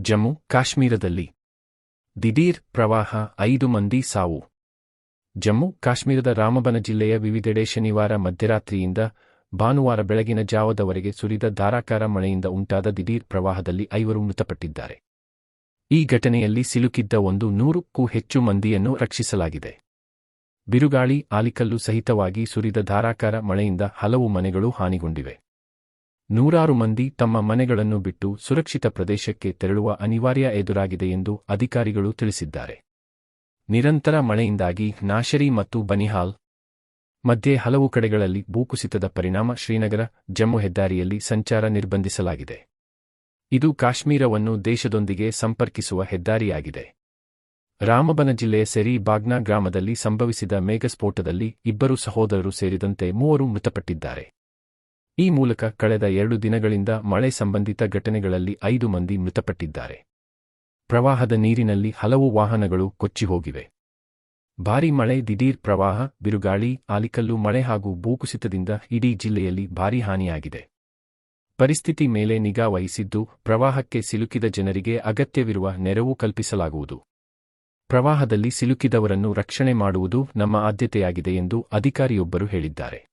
ಜಮ್ಮು, ಕಾಶ್ಮೀರದಲ್ಲಿ. ದಿಢೀರ್ ಪ್ರವಾಹ, ಐದು ಮಂದಿ ಸಾವು. ಜಮ್ಮು, ಕಾಶ್ಮೀರದ ರಾಮಬನ ಜಿಲ್ಲೆಯ ವಿವಿಧೆಡೆ ಶನಿವಾರ ಮಧ್ಯರಾತ್ರಿಯಿಂದ ಭಾನುವಾರ ಬೆಳಗಿನ ಜಾವದವರೆಗೆ ಸುರಿದ ಧಾರಾಕಾರ ಮಳೆಯಿಂದ ಉಂಟಾದ ದಿಢೀರ್ ಪ್ರವಾಹದಲ್ಲಿ ಐವರು ಮೃತಪಟ್ಟಿದ್ದಾರೆ. ಈ ಘಟನೆಯಲ್ಲಿ ಸಿಲುಕಿದ್ದ ಒಂದು ನೂರಕ್ಕೂ ಹೆಚ್ಚು ಮಂದಿಯನ್ನು ರಕ್ಷಿಸಲಾಗಿದೆ. ಬಿರುಗಾಳಿ, ಆಲಿಕಲ್ಲು ಸಹಿತವಾಗಿ ಸುರಿದ ಧಾರಾಕಾರ ಮಳೆಯಿಂದ ಹಲವು ಮನೆಗಳು ಹಾನಿಗೊಂಡಿವೆ. ನೂರಾರು ಮಂದಿ ತಮ್ಮ ಮನೆಗಳನ್ನು ಬಿಟ್ಟು ಸುರಕ್ಷಿತ ಪ್ರದೇಶಕ್ಕೆ ತೆರಳುವ ಅನಿವಾರ್ಯ ಎದುರಾಗಿದೆ ಎಂದು ಅಧಿಕಾರಿಗಳು ತಿಳಿಸಿದ್ದಾರೆ. ನಿರಂತರ ಮಳೆಯಿಂದಾಗಿ ನಾಶರಿ ಮತ್ತು ಬನಿಹಾಲ್ ಮಧ್ಯೆ ಹಲವು ಕಡೆಗಳಲ್ಲಿ ಭೂಕುಸಿತದ ಪರಿಣಾಮ ಶ್ರೀನಗರ ಜಮ್ಮು ಹೆದ್ದಾರಿಯಲ್ಲಿ ಸಂಚಾರ ನಿರ್ಬಂಧಿಸಲಾಗಿದೆ. ಇದು ಕಾಶ್ಮೀರವನ್ನು ದೇಶದೊಂದಿಗೆ ಸಂಪರ್ಕಿಸುವ ಹೆದ್ದಾರಿಯಾಗಿದೆ. ರಾಮಬನ ಜಿಲ್ಲೆಯ ಸೆರಿ ಬಾಗ್ನಾ ಗ್ರಾಮದಲ್ಲಿ ಸಂಭವಿಸಿದ ಮೇಘಸ್ಫೋಟದಲ್ಲಿ ಇಬ್ಬರು ಸಹೋದರರು ಸೇರಿದಂತೆ ಮೂವರು ಮೃತಪಟ್ಟಿದ್ದಾರೆ. ಈ ಮೂಲಕ ಕಳೆದ ಎರಡು ದಿನಗಳಿಂದ ಮಳೆ ಸಂಬಂಧಿತ ಘಟನೆಗಳಲ್ಲಿ ಐದು ಮಂದಿ ಮೃತಪಟ್ಟಿದ್ದಾರೆ. ಪ್ರವಾಹದ ನೀರಿನಲ್ಲಿ ಹಲವು ವಾಹನಗಳು ಕೊಚ್ಚಿಹೋಗಿವೆ. ಭಾರೀ ಮಳೆ, ದಿಢೀರ್ ಪ್ರವಾಹ, ಬಿರುಗಾಳಿ, ಆಲಿಕಲ್ಲು, ಮಳೆ ಹಾಗೂ ಭೂಕುಸಿತದಿಂದ ಇಡೀ ಜಿಲ್ಲೆಯಲ್ಲಿ ಭಾರೀ ಹಾನಿಯಾಗಿದೆ. ಪರಿಸ್ಥಿತಿ ಮೇಲೆ ನಿಗಾ ವಹಿಸಿದ್ದು ಪ್ರವಾಹಕ್ಕೆ ಸಿಲುಕಿದ ಜನರಿಗೆ ಅಗತ್ಯವಿರುವ ನೆರವು ಕಲ್ಪಿಸಲಾಗುವುದು. ಪ್ರವಾಹದಲ್ಲಿ ಸಿಲುಕಿದವರನ್ನು ರಕ್ಷಣೆ ಮಾಡುವುದು ನಮ್ಮ ಆದ್ಯತೆಯಾಗಿದೆ ಎಂದು ಅಧಿಕಾರಿಯೊಬ್ಬರು ಹೇಳಿದ್ದಾರೆ.